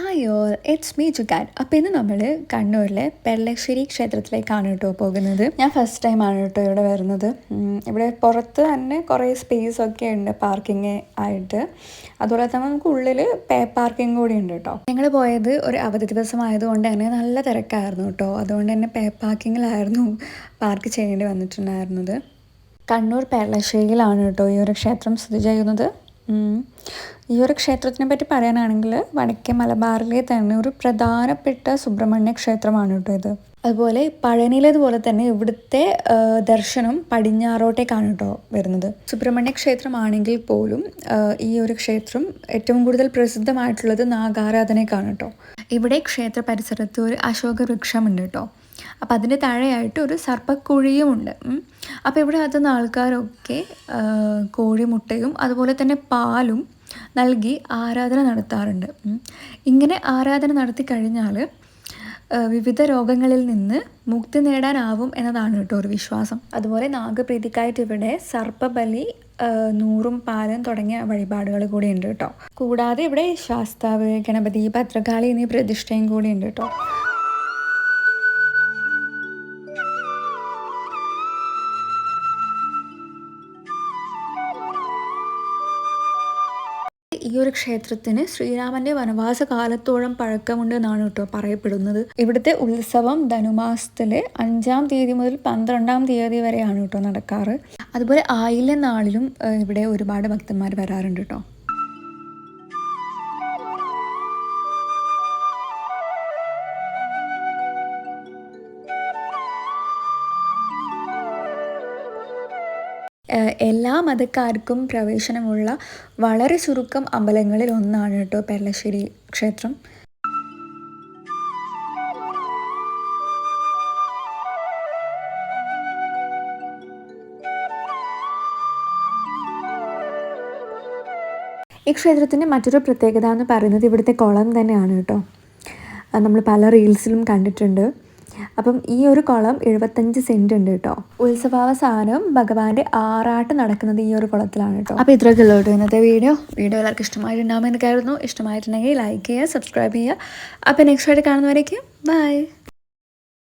Hi all it's me Jugan അപ്പോൾ ഇന്ന് നമ്മൾ കണ്ണൂരിലെ പെരളശ്ശേരി ക്ഷേത്രത്തിലേക്കാണ് കേട്ടോ പോകുന്നത്. ഞാൻ ഫസ്റ്റ് ടൈമാണ് കേട്ടോ ഇവിടെ വരുന്നത്. ഇവിടെ പുറത്ത് തന്നെ കുറേ സ്പേസ് ഒക്കെ ഉണ്ട് പാർക്കിംഗ് ആയിട്ട്. അതുപോലെ തന്നെ നമുക്ക് ഉള്ളിൽ പേ പാർക്കിംഗ് കൂടി ഉണ്ട് കേട്ടോ. ഞങ്ങൾ പോയത് ഒരു അവധി ദിവസം ആയതുകൊണ്ട് തന്നെ നല്ല തിരക്കായിരുന്നു കേട്ടോ. അതുകൊണ്ട് തന്നെ പേ പാർക്കിങ്ങിലായിരുന്നു പാർക്ക് ചെയ്യേണ്ടി വന്നിട്ടുണ്ടായിരുന്നത്. കണ്ണൂർ പെരളശ്ശേരിയിലാണ് കേട്ടോ ഈ ഒരു ക്ഷേത്രം സ്ഥിതി ചെയ്യുന്നത്. ഈ ഒരു ക്ഷേത്രത്തിനെ പറ്റി പറയാനാണെങ്കിൽ വടക്കേ മലബാറിലെ തന്നെ ഒരു പ്രധാനപ്പെട്ട സുബ്രഹ്മണ്യ ക്ഷേത്രമാണ് കേട്ടോ ഇത്. അതുപോലെ പഴനിയിലേതുപോലെ തന്നെ ഇവിടുത്തെ ദർശനം പടിഞ്ഞാറോട്ടേക്കാണ് കേട്ടോ വരുന്നത്. സുബ്രഹ്മണ്യ ക്ഷേത്രമാണെങ്കിൽ പോലും ഈ ഒരു ക്ഷേത്രം ഏറ്റവും കൂടുതൽ പ്രസിദ്ധമായിട്ടുള്ളത് നാഗാരാധനയ്ക്കാണ് കേട്ടോ. ഇവിടെ ക്ഷേത്ര പരിസരത്ത് ഒരു അശോക വൃക്ഷമുണ്ട് കേട്ടോ. അപ്പം അതിന്റെ താഴെയായിട്ട് ഒരു സർപ്പക്കുഴിയുമുണ്ട്. അപ്പോൾ ഇവിടെ എത്തുന്ന ആൾക്കാരൊക്കെ കോഴിമുട്ടയും അതുപോലെ തന്നെ പാലും നൽകി ആരാധന നടത്താറുണ്ട്. ഇങ്ങനെ ആരാധന നടത്തി കഴിഞ്ഞാൽ വിവിധ രോഗങ്ങളിൽ നിന്ന് മുക്തി നേടാനാവും എന്നതാണ് കേട്ടോ ഒരു വിശ്വാസം. അതുപോലെ നാഗപ്രീതിക്കായിട്ട് ഇവിടെ സർപ്പബലി നൂറും പാലും തുടങ്ങിയ വഴിപാടുകൾ കൂടി ഉണ്ട് കേട്ടോ. കൂടാതെ ഇവിടെ ശാസ്താവ് ഗണപതി ഭദ്രകാളി എന്നീ പ്രതിഷ്ഠയും കൂടി ഉണ്ട് കേട്ടോ. ഈ ഒരു ക്ഷേത്രത്തിന് ശ്രീരാമന്റെ വനവാസ കാലത്തോളം പഴക്കമുണ്ട് എന്നാണ് കേട്ടോ പറയപ്പെടുന്നത്. ഇവിടുത്തെ ഉത്സവം ധനുമാസത്തിലെ അഞ്ചാം തീയതി മുതൽ പന്ത്രണ്ടാം തീയതി വരെയാണ് കേട്ടോ നടക്കാറ്. അതുപോലെ ആയില നാളിലും ഇവിടെ ഒരുപാട് ഭക്തന്മാർ വരാറുണ്ട് കേട്ടോ. എല്ലാ മതക്കാർക്കും പ്രവേശനമുള്ള വളരെ ചുരുക്കം അമ്പലങ്ങളിൽ ഒന്നാണ് കേട്ടോ പെരളശ്ശേരി ക്ഷേത്രം. ഈ ക്ഷേത്രത്തിന്റെ മറ്റൊരു പ്രത്യേകത എന്ന് പറയുന്നത് ഇവിടുത്തെ കുളം തന്നെയാണ് കേട്ടോ. നമ്മൾ പല റീൽസിലും കണ്ടിട്ടുണ്ട്. അപ്പം ഈ ഒരു കുളം എഴുപത്തഞ്ച് സെന്റ് ഉണ്ട് കേട്ടോ. ഉത്സവാവസാനം ഭഗവാന്റെ ആറാട്ട് നടക്കുന്നത് ഈ ഒരു കുളത്തിലാണ് കേട്ടോ. അപ്പോൾ ഇത്രയൊക്കെ ഉള്ളൂ കേട്ടോ ഇന്നത്തെ വീഡിയോ. വീഡിയോ എല്ലാവർക്കും ഇഷ്ടമായിട്ടുണ്ടാകുമെന്ന് കരുതുന്നു. ഇഷ്ടമായിട്ടുണ്ടെങ്കിൽ ലൈക്ക് ചെയ്യുക സബ്സ്ക്രൈബ് ചെയ്യുക. അപ്പോൾ നെക്സ്റ്റ് ആയിട്ട് കാണുന്നവരേക്കും ബൈ